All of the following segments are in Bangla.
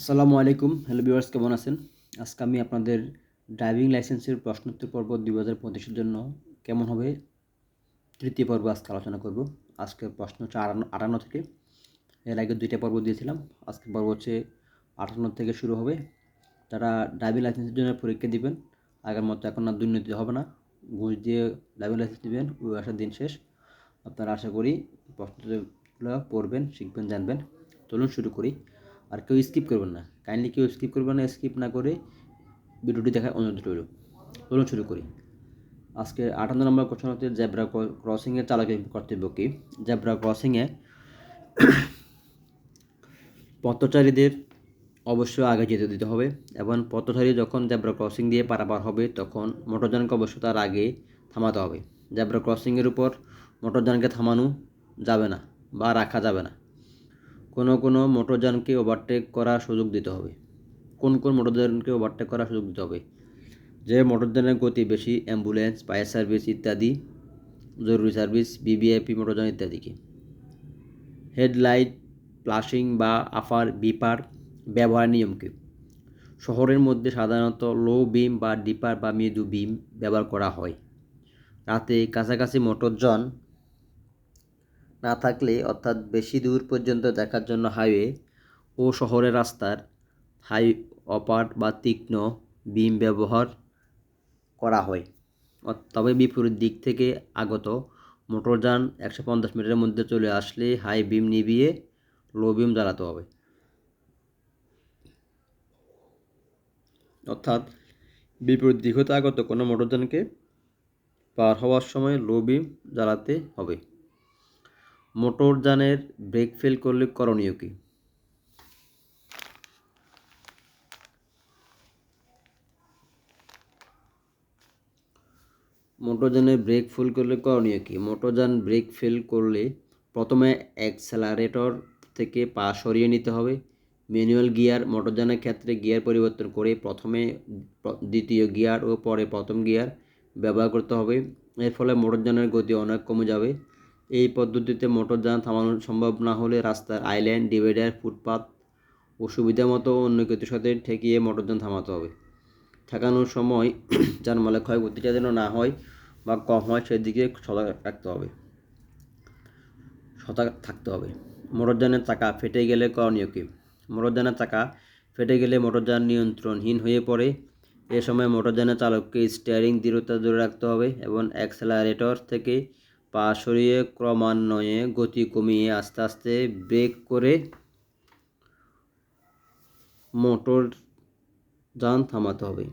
আসসালামু আলাইকুম। হ্যালো ভিউয়ার্স, কেমন আছেন? আজকে আমি আপনাদের ড্রাইভিং লাইসেন্সের প্রশ্নোত্তর পর্ব দুই হাজার পঁচিশের জন্য কেমন হবে তৃতীয় পর্ব আজকে আলোচনা করব। আজকে প্রশ্ন হচ্ছে আটান্ন থেকে। এর আগে দুইটা পর্ব দিয়েছিলাম। আজকে পর্ব হচ্ছে আটান্ন থেকে শুরু হবে। তারা ড্রাইভিং লাইসেন্সের জন্য পরীক্ষা দিবেন। আগের মতো এখন আর দুর্নীতি হবে না। ঘুষ দিয়ে ড্রাইভিং লাইসেন্স দিবেন। ওই আসার দিন শেষ। আপনারা আশা করি প্রশ্নগুলো পড়বেন, শিখবেন, জানবেন। চলুন শুরু করি। আর কেউ স্কিপ করবেন না। কাইন্ডলি কেউ স্কিপ করবেন না স্কিপ না করে ভিডিওটি দেখার অনুরোধ রইল। চলুন শুরু করি। আজকে আটান্ন নম্বর কোশ্চেন হচ্ছে জেব্রা ক্রসিংয়ের চালকের কর্তব্য কী? জেব্রা ক্রসিংয়ে পথচারীদের অবশ্যই আগে যেতে দিতে হবে এবং পথচারী যখন জেব্রা ক্রসিং দিয়ে পারাপার হবে, তখন মোটরযানকে অবশ্যই তার আগে থামাতে হবে। জেব্রা ক্রসিংয়ের উপর মোটরযানকে থামানো যাবে না বা রাখা যাবে না। কোনো কোনো মোটরযানকে ওভারটেক করার সুযোগ দিতে হবে। কোন কোন মোটরযানকে ওভারটেক করার সুযোগ দিতে হবে? যে মোটরযানের গতি বেশি অ্যাম্বুলেন্স ফায়ার সার্ভিস ইত্যাদি, জরুরি সার্ভিস বিবিআইপি মোটরযান ইত্যাদিকে। হেডলাইট ফ্লাশিং বা আফার বিপার ব্যবহার নিয়মকে। শহরের মধ্যে সাধারণত লো বিম বা ডিপার বা মৃদু বিম ব্যবহার করা হয়। রাতে কাছাকাছি মোটরযান না থাকলে অর্থাৎ বেশি দূর পর্যন্ত দেখার জন্য হাইওয়ে ও শহরের রাস্তার হাই অপার বা তীক্ষ্ণ বিম ব্যবহার করা হয়। তবে বিপরীত দিক থেকে আগত মোটরযান একশো পঞ্চাশ মিটারের মধ্যে চলে আসলে হাই বিম নিভিয়ে লো বিম জ্বালাতে হবে। অর্থাৎ বিপরীত দিক হতে আগত কোনো মোটরযানকে পার হওয়ার সময় লো বিম জ্বালাতে হবে। মোটরযানের ব্রেক ফেল করলে করণীয় কী? মোটরযানের ব্রেক ফেল করলে করণীয় কী? মোটরযান ব্রেক ফেল করলে প্রথমে অ্যাক্সেলারেটর থেকে পা সরিয়ে নিতে হবে। ম্যানুয়াল গিয়ার মোটরযানের ক্ষেত্রে গিয়ার পরিবর্তন করে প্রথমে দ্বিতীয় গিয়ার ও পরে প্রথম গিয়ার ব্যবহার করতে হবে। এর ফলে মোটরযানের গতি অনেক কমে যাবে। পদ্ধতিতে মোটরযান থামানো সম্ভব না হলে রাস্তার আইল্যান্ড, ডিভাইডার, ফুটপাত ও সুবিধা মতো অন্য কিছুর সাথে ঠেকিয়ে মোটরযান থামাতে হবে। ঠেকানোর সময় যানমালের ক্ষয়ক্ষতিটা যেন না হয় বা কম হয়, সেদিকে সজাগ রাখতে হবে। সজাগ থাকতে হবে। মোটরযানের চাকা ফেটে গেলে করণীয় কী? মোটরযানের চাকা ফেটে গেলে মোটরযান নিয়ন্ত্রণহীন হয়ে পড়ে। এ সময় মোটরযানের চালককে স্টিয়ারিং দৃঢ়তা ধরে রাখতে হবে এবং অ্যাক্সেলারেটর থেকে পা সরিয়ে ক্রমান্বয়ে গতি কমিয়ে আস্তে আস্তে ব্রেক করে মোটর যান থামাতে হবে।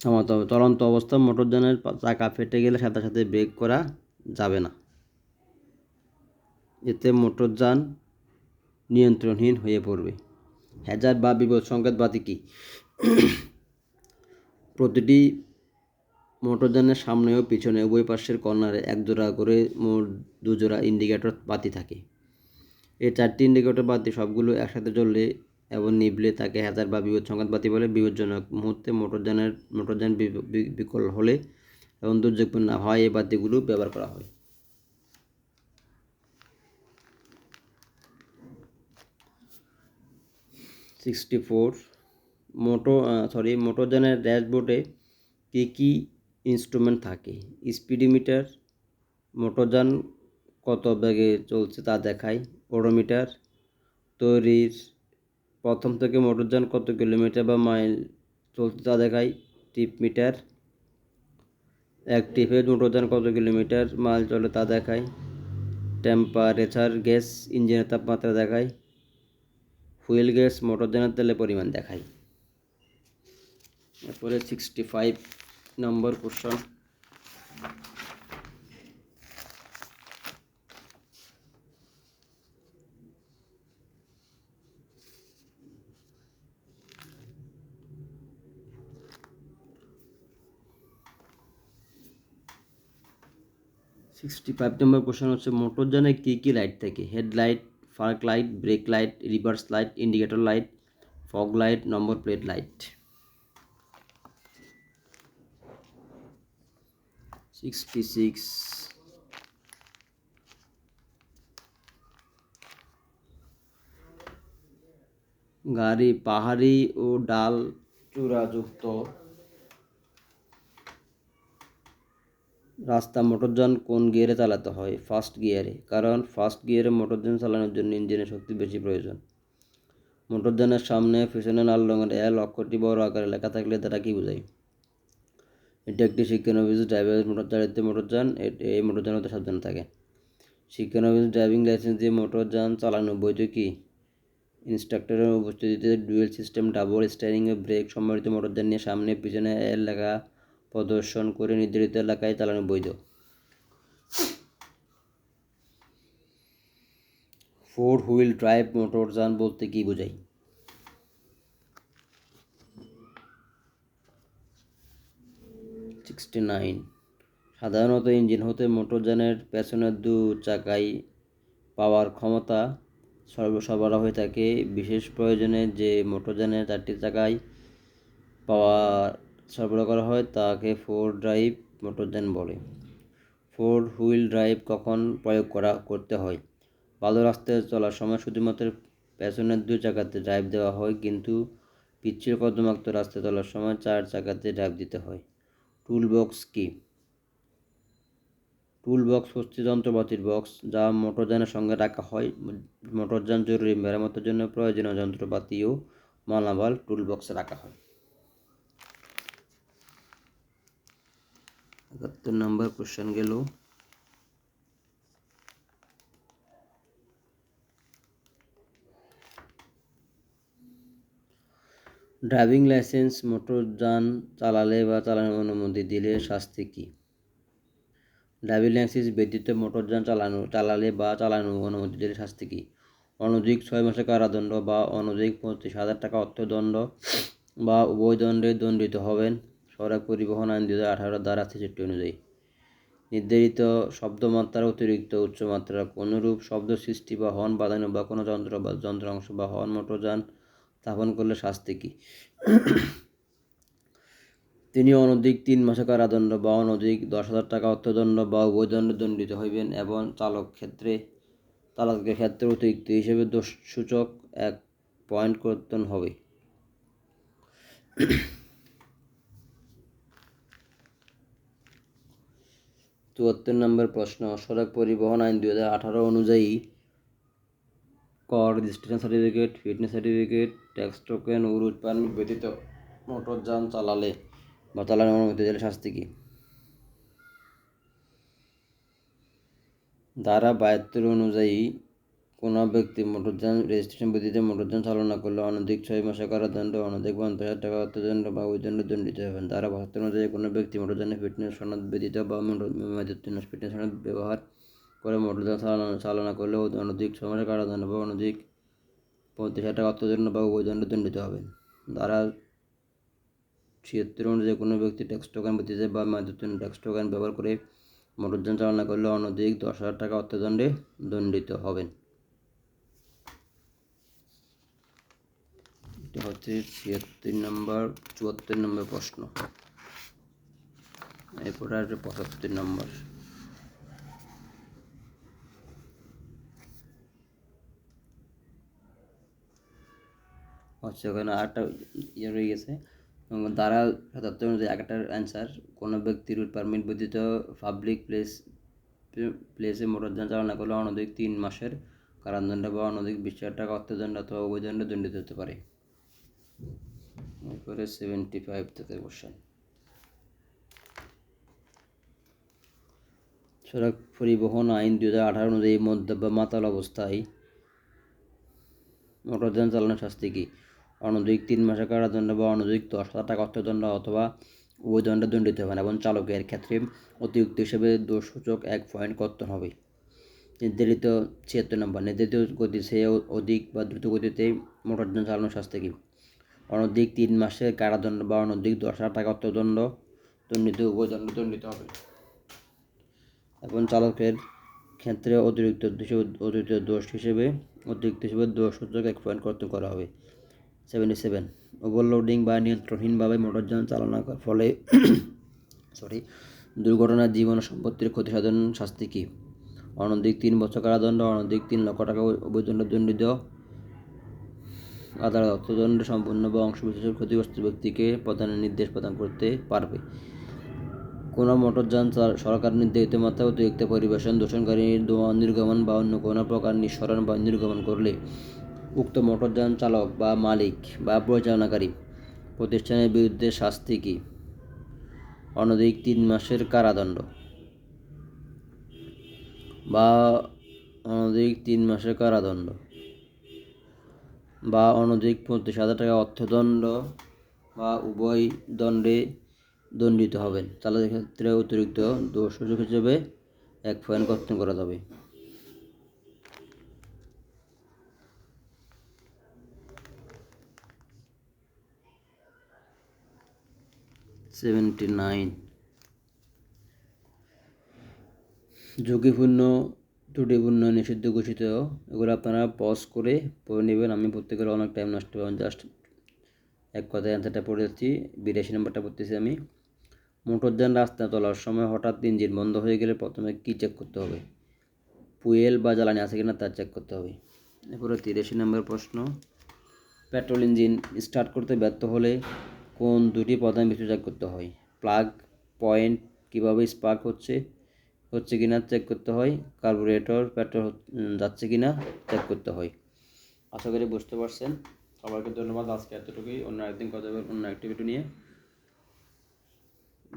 থামাতে হবে। চলন্ত অবস্থায় মোটরযানের চাকা ফেটে গেলে সাথে সাথে ব্রেক করা যাবে না। এতে মোটরযান নিয়ন্ত্রণহীন হয়ে পড়বে। হ্যাজার বা বিপদ বাতি কি প্রতিটি মোটরযানের সামনে ও পিছনে উভয় পাশের কর্নারে এক জোড়া করে মোট দুজোড়া ইন্ডিকেটর বাতি থাকে। এই চারটি ইন্ডিকেটর বাতি সবগুলো একসাথে জ্বললে এবং নিবলে তাকে হ্যাজার বা বিপদ সংকেত বাতি বলে বিপজ্জনক মুহূর্তে মোটরযানের, মোটরযান বিকল হলে এবং দুর্যোগপূর্ণ হয় এই বাতিগুলো ব্যবহার করা হয়। সিক্সটি ফোর মোটো সরি মোটরযানের ড্যাশবোর্ডে কী কী ইনস্ট্রুমেন্ট থাকে? স্পিডিমিটার মোটরযান কত বেগে চলছে তা দেখায় ওডোমিটার তৈরির প্রথম থেকে মোটরযান কত কিলোমিটার বা মাইল চলছে তা দেখায় টিপ মিটার, এক টিপে মোটরযান কত কিলোমিটার মাইল চলে তা দেখায় টেম্পারেচার গ্যাস ইঞ্জিনের তাপমাত্রা দেখায় ফুয়েল গ্যাস মোটরযানের তেলের পরিমাণ দেখায় এরপরে sixty five number question sixty five number question হচ্ছে মোটরযানে কী কী লাইট থাকে? Headlight park light, brake light, reverse light, indicator light, fog light, number plate light. Sixty six. গাড়ি, পাহাড়ি ও ডাল চূড়াযুক্ত। রাস্তা মোটরযান কোন গিয়ারে চালাতে হয়? ফার্স্ট গিয়ারে। কারণ ফার্স্ট গিয়ারে মোটরযান চালানোর জন্য ইঞ্জিনের শক্তি বেশি প্রয়োজন। মোটরযানের সামনে পিছনে লাল রঙের এল অক্ষরটি বড় আকারে লেখা থাকলে তারা কী বোঝায়? এটি একটি শিক্ষানবিশ ড্রাইভার মোটর চালিত মোটরযান এই মোটরযান হতে সাবধান থাকে। শিক্ষানবিশ ড্রাইভিং লাইসেন্স দিয়ে মোটরযান চালানো বৈধ কি? ইনস্ট্রাক্টরের উপস্থিতিতে ডুয়েল সিস্টেম, ডাবল স্টারিং ও ব্রেক সম্বলিত মোটরযান নিয়ে সামনে পিছনে এল লেখা প্রদর্শন করে নির্ধারিত এলাকায় চালানো বৈধ। ফোর হুইল ড্রাইভ মোটরযান বলতে কি বোঝায়? Sixty nine. সাধারণত ইঞ্জিন হতে মোটরযানের পেছনের দু চাকায় পাওয়ার ক্ষমতা সর্ব সরবরাহ হয়ে থাকে। বিশেষ প্রয়োজনে যে মোটরযানের চারটি চাকায় পাওয়ার সরবরাহ করা হয় তাকে ফোর ড্রাইভ মোটরযান বলে। ফোর হুইল ড্রাইভ কখন প্রয়োগ করা, করতে হয়? ভালো রাস্তায় চলার সময় শুধুমাত্র পেছনের দুই চাকাতে ড্রাইভ দেওয়া হয়, কিন্তু পিচ্ছিল কর্দমাক্ত রাস্তায় চলার সময় চার চাকাতে ড্রাইভ দিতে হয়। টুল বক্স কি? টুল বক্স হচ্ছে যন্ত্রপাতির বক্স যা মোটরযানের সঙ্গে রাখা হয়। মোটরযান জরুরি মেরামতের জন্য প্রয়োজনীয় যন্ত্রপাতি ও মালামাল টুল বক্সে রাখা হয়। একাত্তর নম্বর কোশ্চেন গেল। ড্রাইভিং লাইসেন্স মোটরযান চালালে বা চালানোর অনুমতি দিলে শাস্তি কী? ড্রাইভিং লাইসেন্স ব্যতীত মোটরযান চালানো, চালালে বা চালানোর অনুমতি দিলে শাস্তি কী? অনধিক ছয় মাসের কারাদণ্ড বা অনধিক পঁচিশ হাজার টাকা অর্থদণ্ড বা উভয় দণ্ডে দণ্ডিত হবেন। সড়ক পরিবহন আইন দু হাজার আঠারো দ্বারা ছেষট্টি অনুযায়ী। নির্ধারিত শব্দমাত্রার অতিরিক্ত উচ্চমাত্রা কোনরূপ শব্দ সৃষ্টি বা হর্ন বাঁধানো বা কোনো যন্ত্র বা যন্ত্রাংশ বা হর্ন মোটরযান স্থাপন করলে শাস্তি কী? তিনি অনধিক তিন মাসে কারাদণ্ড বা অনধিক দশ হাজার টাকা অর্থদণ্ড বা উভয় দণ্ডে দণ্ডিত হইবেন এবং চালক ক্ষেত্রে, চালকের ক্ষেত্রে অতিরিক্ত হিসেবে দোষসূচক এক পয়েন্ট কর্তন হবে। চুয়াত্তর নম্বর প্রশ্ন, সড়ক পরিবহন আইন দু হাজার আঠারো অনুযায়ী কর registration certificate fitness certificate tax token ও রুট পারমিট ব্যতীত মোটরযান চালালে বা চালানো অনুমতি দিলে শাস্তি কী? ধারা বাহাত্তর অনুযায়ী কোনো ব্যক্তি মোটরযান রেজিস্ট্রেশন ব্যতীত মোটরযান চালনা করলে অনধিক ছয় মাসের কারাদণ্ড, অনধিক পঞ্চাশ হাজার টাকা অর্থদণ্ড বা দণ্ড দণ্ডিত হবেন। ধারা বাহাত্তর অনুযায়ী কোনো ব্যক্তি মোটরযানের ফিটনেস সনদ ব্যতীত বা মেয়াদোত্তীর্ণ ফিটনেস সনদ ব্যবহার করে মোটরযান চালানো, চালনা করলে অনধিক ছয় মাসের কারাদণ্ড বা অনধিক পঁয়ত্রিশ হাজার টাকা অর্থদণ্ড বা দণ্ড দণ্ডিত হবেন। ধারা ছিয়াত্তর অনুযায়ী কোনো ব্যক্তি ট্যাক্স টোকেন ব্যতীত বা মেয়াদোত্তীর্ণ ট্যাক্স টোকেন ব্যবহার করে মোটরযান চালনা করলে অনধিক দশ হাজার টাকা অর্থদণ্ডে দণ্ডিত হবেন। এটা হচ্ছে ছিয়াত্তর নম্বর, চুয়াত্তর নম্বর প্রশ্ন। এরপর আসবে পঁচাত্তর নম্বর। হচ্ছে ওখানে আরেকটা ইয়ে রয়ে গেছে। এবং দ্বারা সাতাত্তর অনুযায়ী একটার অ্যান্সার কোনো ব্যক্তি রুট পারমিট ব্যতীত পাবলিক প্লেস প্লেসে মোটরযান চালনা করলে অনধিক তিন মাসের কারাদণ্ড বা অনধিক বিশ হাজার টাকা অর্থদণ্ড অথবা অবৈদণ্ড দণ্ডিত হতে পারে। এরপরে সেভেন্টি ফাইভ থেকে কোশ্চেন সড়ক পরিবহন আইন দু হাজার আঠারো অনুযায়ী মদ্য বা মাতাল অবস্থায় মোটরযান চালানোর শাস্তি কী? অনধিক তিন মাসের কারাদণ্ড বা অনধিক দশ হাজার টাকা অর্থদণ্ড অথবা উভয় দণ্ডে দণ্ডিত হবেন এবং চালকের ক্ষেত্রে অতিরিক্ত হিসেবে দোষসূচক এক পয়েন্ট কর্তন হবে। নির্ধারিত ছিয়াত্তর নম্বর, নির্ধারিত গতি সে অধিক বা দ্রুত গতিতে মোটরযান চালানোর শাস্তি কী? অনধিক তিন মাসের কারাদণ্ড বা অনধিক দশ হাজার টাকা অর্থদণ্ড দণ্ডিত উভয় দণ্ড দণ্ডিত হবে। এবং চালকের ক্ষেত্রে অতিরিক্ত অতিরিক্ত দোষ হিসেবে অতিরিক্ত হিসেবে দোষ সূচক এক পয়েন্ট কর্তন করা হবে। সেভেন্টি সেভেন ওভারলোডিং বা নিয়ন্ত্রণহীনভাবে মোটরযান চালনা করার ফলে সরি দুর্ঘটনার জীবন সম্পত্তির ক্ষতিসাধন শাস্তি কী? অনধিক তিন বছর কারাদণ্ড, অনধিক তিন লক্ষ টাকা অবৈধ দণ্ডিত আদালত অর্থদণ্ড সম্পূর্ণ বা অংশবিশেষ ক্ষতিগ্রস্ত ব্যক্তিকে প্রদানের নির্দেশ প্রদান করতে পারবে। কোনো মোটরযান সরকার নির্ধারিত মাত্রা অতিরিক্ত পরিবেশন দূষণকারীর ধোঁয়া নির্গমন বা অন্য কোনো প্রকার নিঃসরণ বা নির্গমন করলে উক্ত মোটরযান চালক বা মালিক বা পরিচালনাকারী প্রতিষ্ঠানের বিরুদ্ধে শাস্তি কি? অনধিক তিন মাসের কারাদণ্ড। বা অনধিক তিন মাসের কারাদণ্ড। বা অনধিক পঁচিশ হাজার টাকা অর্থদণ্ড বা উভয় দণ্ডে দণ্ডিত হবেন। চালকের ক্ষেত্রে অতিরিক্ত দোষ সুযোগ হিসেবে এক ফাইন কর্তন করা যাবে। সেভেন্টি নাইন ঝুঁকিপূর্ণ ত্রুটিপূর্ণ নিষিদ্ধ ঘোষিত, এগুলো আপনারা পজ করে পড়ে নেবেন। আমি প্রত্যেকের অনেক টাইম নষ্ট পাবেন জাস্ট এক কথায় অ্যান্সারটা পড়ে যাচ্ছি। বিরাশি নম্বরটা পড়তেছি আমি। মোটরযান রাস্তা চলার সময় হঠাৎ ইঞ্জিন বন্ধ হয়ে গেলে প্রথমে কী চেক করতে হবে? ফুয়েল বা জ্বালানি আছে কিনা তা চেক করতে হবে। এরপরে তিরাশি নম্বর প্রশ্ন। পেট্রোল ইঞ্জিন স্টার্ট করতে ব্যর্থ হলে কোন দুটি প্রধান বিষয় চেক করতে হয়? প্লাগ পয়েন্ট কীভাবে স্পার্ক হচ্ছে? হচ্ছে কিনা চেক করতে হয়। কার্বোরেটর পেট্রোল যাচ্ছে কিনা চেক করতে হয়। আশা করি বুঝতে পারছেন। সবাইকে ধন্যবাদ আজকে এতটুকুই। অন্য একদিন কথা বলব অন্য অ্যাক্টিভিটি নিয়ে।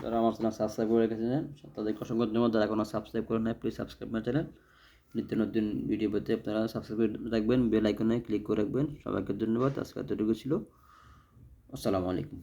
যারা আমার চ্যানেল সাবস্ক্রাইব করে রেখেছেন, তাদেরকে অসংখ্য ধন্যবাদ। যারা এখনও সাবস্ক্রাইব করে নেয় প্লিজ সাবস্ক্রাইব মাই চ্যানেল নিত্য নতুন ভিডিও পেতে আপনারা সাবস্ক্রাইব করে রাখবেন। বেল আইকনে ক্লিক করে রাখবেন। সবাইকে ধন্যবাদ। আজকে এতটুকু ছিল। আসসালামু আলাইকুম।